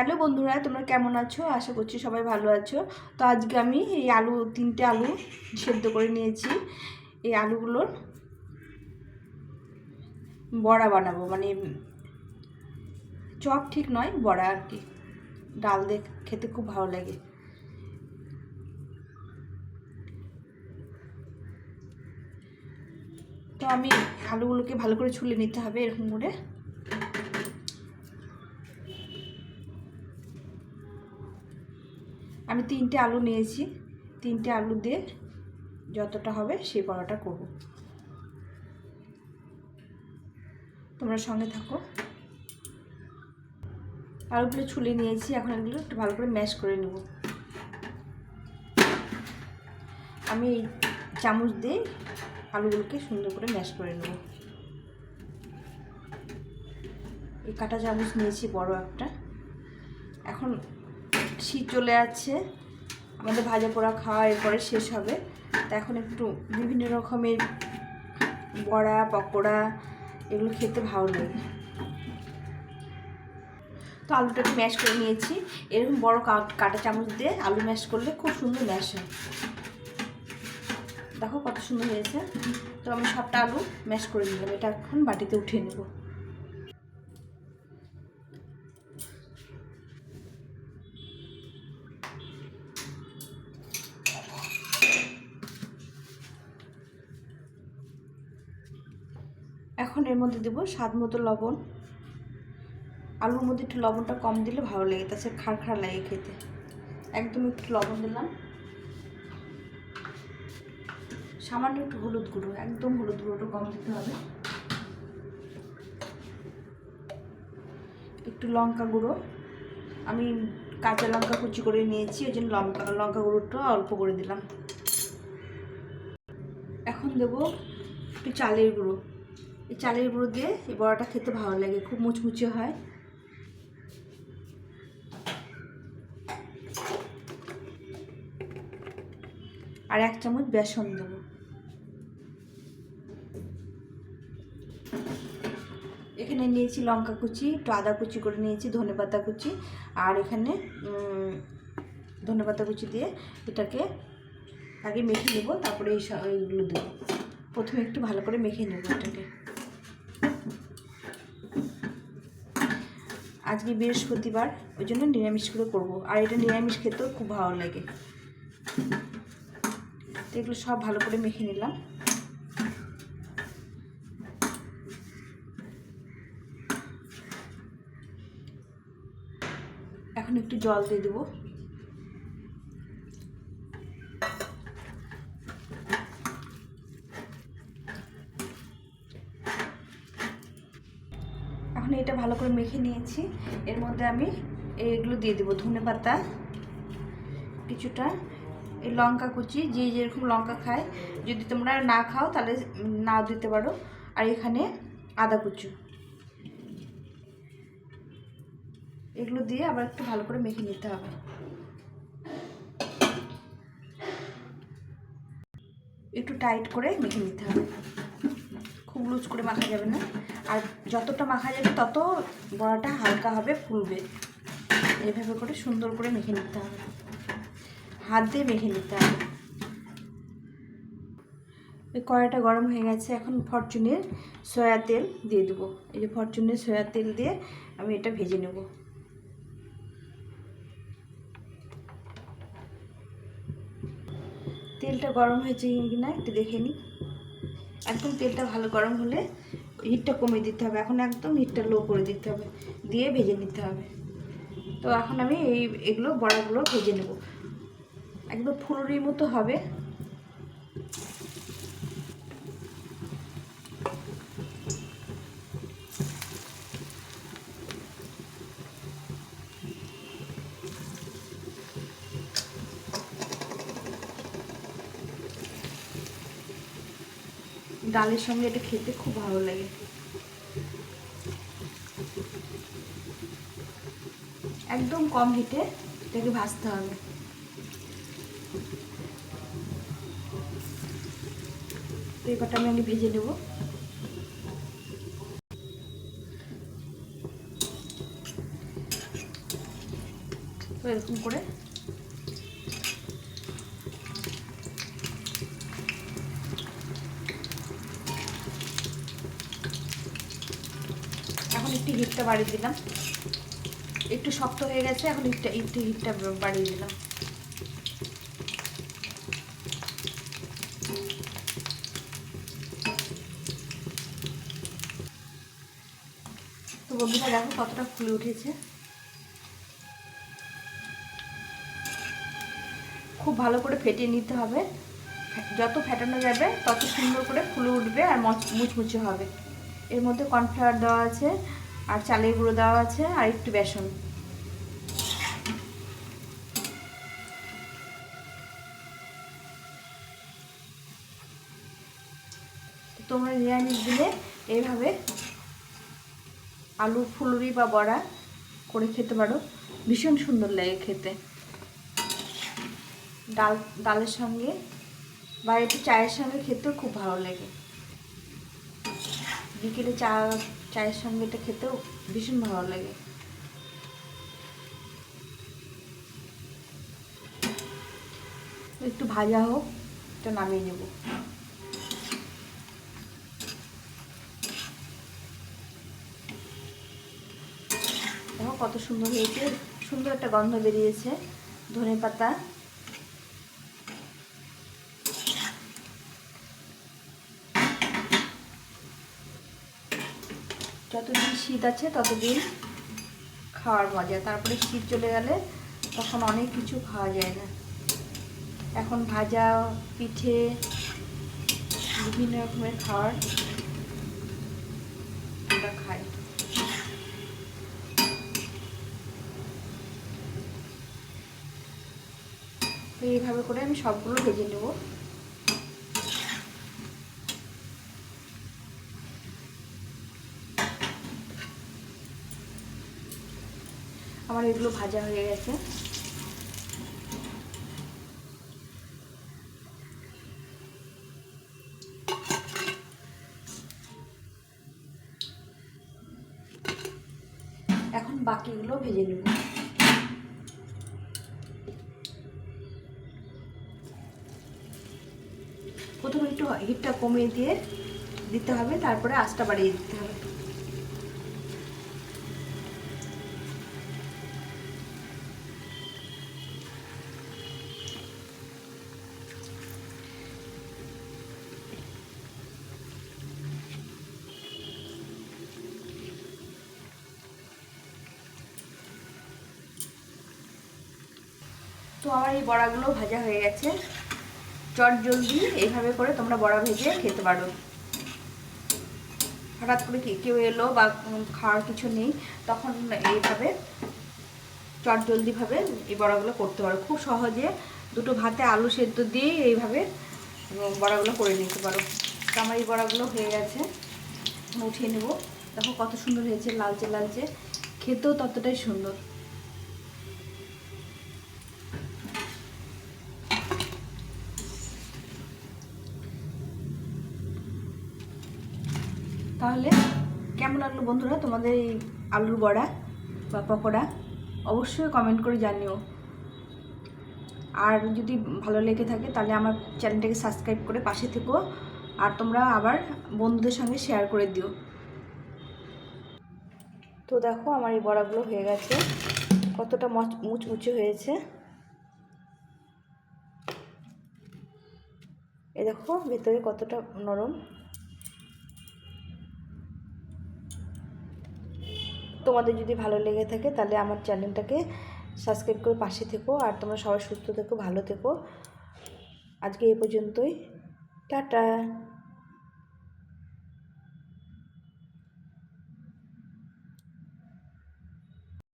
Hello বন্ধুরা, তোমরা কেমন আছো? আশা করছি সবাই ভালো আছো। তো আজকে আমি এই আলু, তিনটে আলু সেদ্ধ করে নিয়েছি। এই আলুগুলোর বড়া বানাবো। মানে চপ ঠিক নয়, বড়া আর কি। ডাল দিয়ে খেতে খুব ভালো লাগে। তো আমি আলুগুলোকে ভালো করে ছুলে নিতে হবে এরকম করে। আমি তিনটে আলু নিয়েছি। তিনটে আলু দিয়ে যতটা হবে সেই পরোটা করব। তোমরা সঙ্গে থাকো। আলুগুলো ছুলে নিয়েছি, এখন এগুলো একটু ভালো করে ম্যাশ করে নেব। আমি চামচ দিয়ে আলুগুলোকে সুন্দর করে ম্যাশ করে নেব। এই কাটা চামচ নিয়েছি বড় একটা। এখন শীত চলে যাচ্ছে। আমাদের ভাজা পোড়া খাওয়া এরপরে শেষ হবে। তা এখন একটু বিভিন্ন রকমের বড়া, পকোড়া এগুলো খেতে ভালো লাগে। তো আলুটা একটু ম্যাশ করে নিয়েছি। এরকম বড় কাটা চামচ দিয়ে আলু ম্যাশ করলে খুব সুন্দর ম্যাশ হয়। দেখো কত সুন্দর হয়েছে। তো আমি সবটা আলু ম্যাশ করে নিলাম। এটা এখন বাটিতে উঠিয়ে নেব। এখন এর মধ্যে দেবো স্বাদ মতো লবণ। আলুর মধ্যে একটু লবণটা কম দিলে ভালো লাগে, তাছাড়া খার খার লাগে খেতে। একদম একটু লবণ দিলাম। সামান্য একটু হলুদ গুঁড়ো, একদম হলুদ গুঁড়োটা কম দিতে হবে। একটু লঙ্কা গুঁড়ো। আমি কাঁচা লঙ্কা কুচি করে নিয়েছি, ওই জন্য লঙ্কা লঙ্কা গুঁড়োটা অল্প করে দিলাম। এখন দেবো একটু চালের গুঁড়ো। এই চালের গুঁড়ো দিয়ে এই বড়াটা খেতে ভালো লাগে, খুব মুচমুচে হয়। আর এক চামচ বেসন দেবো। এখানে নিয়েছি লঙ্কা কুচি, একটু আদা কুচি করে নিয়েছি, ধনে পাতা কুচি, আর এখানে ধনে পাতা কুচি দিয়ে এটাকে আগে মেখে নেব, তারপরে এই এইগুলো দেবো। প্রথমে একটু ভালো করে মেখে নেব এটাকে। আজকে বৃহস্পতিবার ওই জন্য নিরামিষগুলো করে করব। আর এটা নিরামিষ খেতেও খুব ভালো লাগে। তো এগুলো সব ভালো করে মেখে নিলাম। এখন একটু জল দিয়ে দেবো এখন এটা ভালো করে মেখে নিয়েছি। এর মধ্যে আমি এইগুলো দিয়ে দেবো, ধনে পাতা, কিছুটা এই লঙ্কা কুচি, যে যেরকম লঙ্কা খায়। যদি তোমরা না খাও তাহলে নাও দিতে পারো। আর এখানে আদা কুচু। এগুলো দিয়ে আবার একটু ভালো করে মেখে নিতে হবে। একটু টাইট করে মেখে নিতে হবে। খুব লুজ করে মাখা যাবে না। আর যতটা মাখা যাবে তত বড়াটা হালকা হবে ফুলবে। এভাবে করে সুন্দর করে মেখে নিতে হবে। হাত দিয়ে মেখে নিতে হবে। এই কড়াইটা গরম হয়ে গেছে, এখন ফরচুনের সয়া তেল দিয়ে দেবো। এই যে ফরচুনের সয়া তেল দিয়ে আমি এটা ভেজে নেব। তেলটা গরম হয়েছে কিনা একটু দেখে নিই। একদম তেলটা ভালো গরম হলে হিটটা কমিয়ে দিতে হবে। এখন একদম হিটটা লো করে দিতে হবে। দিয়ে ভেজে নিতে হবে। তো এখন আমি এই এগুলো বড়াগুলো ভেজে নেব। একদম ফুলুরির মতো হবে। ডালের সঙ্গে এটা খেতে খুব ভালো লাগে। একদম কম হিটে এটাকে ভাজতে হবে। এই আমি ভেজে নেব। এরকম করে একটু হিটটা বাড়িয়ে দিলাম। একটু শক্ত হয়ে গেছে, এখন একটু একটু হিটটা বাড়িয়ে দিলাম। তো বন্ধুরা, দেখো কতটা ফুলে উঠেছে। খুব ভালো করে ফেটিয়ে নিতে হবে। যত ফেটানো যাবে, তত সুন্দর করে ফুলে উঠবে আর মচ- মুচমুচে হবে। এর মধ্যে কর্নফ্লাওয়ার দেওয়া আছে। আর চালের গুঁড়ো দেওয়া আছে আর একটু বেসন। তোমরা নিরামিষ দিলে এইভাবে আলু, ফুলুরি বা বড়া করে খেতে পারো। ভীষণ সুন্দর লাগে খেতে। ডাল, ডালের সঙ্গে বা একটু চায়ের সঙ্গে খেতেও খুব ভালো লাগে। বিকেলে চা চায়ের সঙ্গে এটা খেতেও ভীষণ ভালো লাগে। একটু ভাজা হোক, এটা নামিয়ে নেব। কত সুন্দর হয়েছে, সুন্দর একটা গন্ধ বেরিয়েছে ধনে পাতা যতদিন শীত আছে, ততদিন খাওয়ার মজা। তারপরে শীত চলে গেলে তখন অনেক কিছু খাওয়া যায় না। এখন ভাজা, পিঠে, বিভিন্ন রকমের খাওয়ার আমরা খাই। এইভাবে করে আমি সবগুলো ভেজে নেব। আমার এগুলো ভাজা হয়ে গেছে। এখন বাকিগুলো ভেজে নেব। প্রথমে একটু হিটটা কমিয়ে দিয়ে দিতে হবে, তারপরে আঁচটা বাড়িয়ে দিতে তো আমার এই বড়াগুলো ভাজা হয়ে গেছে। চট জলদি এইভাবে করে তোমরা বড়া ভেজে খেতে পারো। হঠাৎ করে কে- কেউ এলো বা খাওয়ার কিছু নেই, তখন এইভাবে চট জলদিভাবে এই বড়াগুলো করতে পারো। খুব সহজে দুটো ভাতে আলু সেদ্ধ দিয়ে এইভাবে বড়াগুলো করে নিতে পারো। তো আমার এই বড়াগুলো হয়ে গেছে। উঠিয়ে নেব। দেখো কত সুন্দর হয়েছে, লালচে লালচে। খেতেও ততটাই সুন্দর। তাহলে কেমন লাগল বন্ধুরা তোমাদের এই আলুর বড়া বা পকোড়া? অবশ্যই কমেন্ট করে জানিও। আর যদি ভালো লেগে থাকে তাহলে আমার চ্যানেলটাকে সাবস্ক্রাইব করে পাশে থেকো আর তোমরা আবার বন্ধুদের সঙ্গে শেয়ার করে দিও। তো দেখো আমার এই বড়াগুলো হয়ে গেছে। কতটা মচ মুচমুচে হয়েছে। এ দেখো ভেতরে কতটা নরম। তোমাদের যদি ভালো লেগে থাকে তাহলে আমার চ্যানেলটাকে সাবস্ক্রাইব করে পাশে থেকো আর তোমরা সবাই সুস্থ থেকো, ভালো থেকো। আজকে এ পর্যন্তই। টাটা।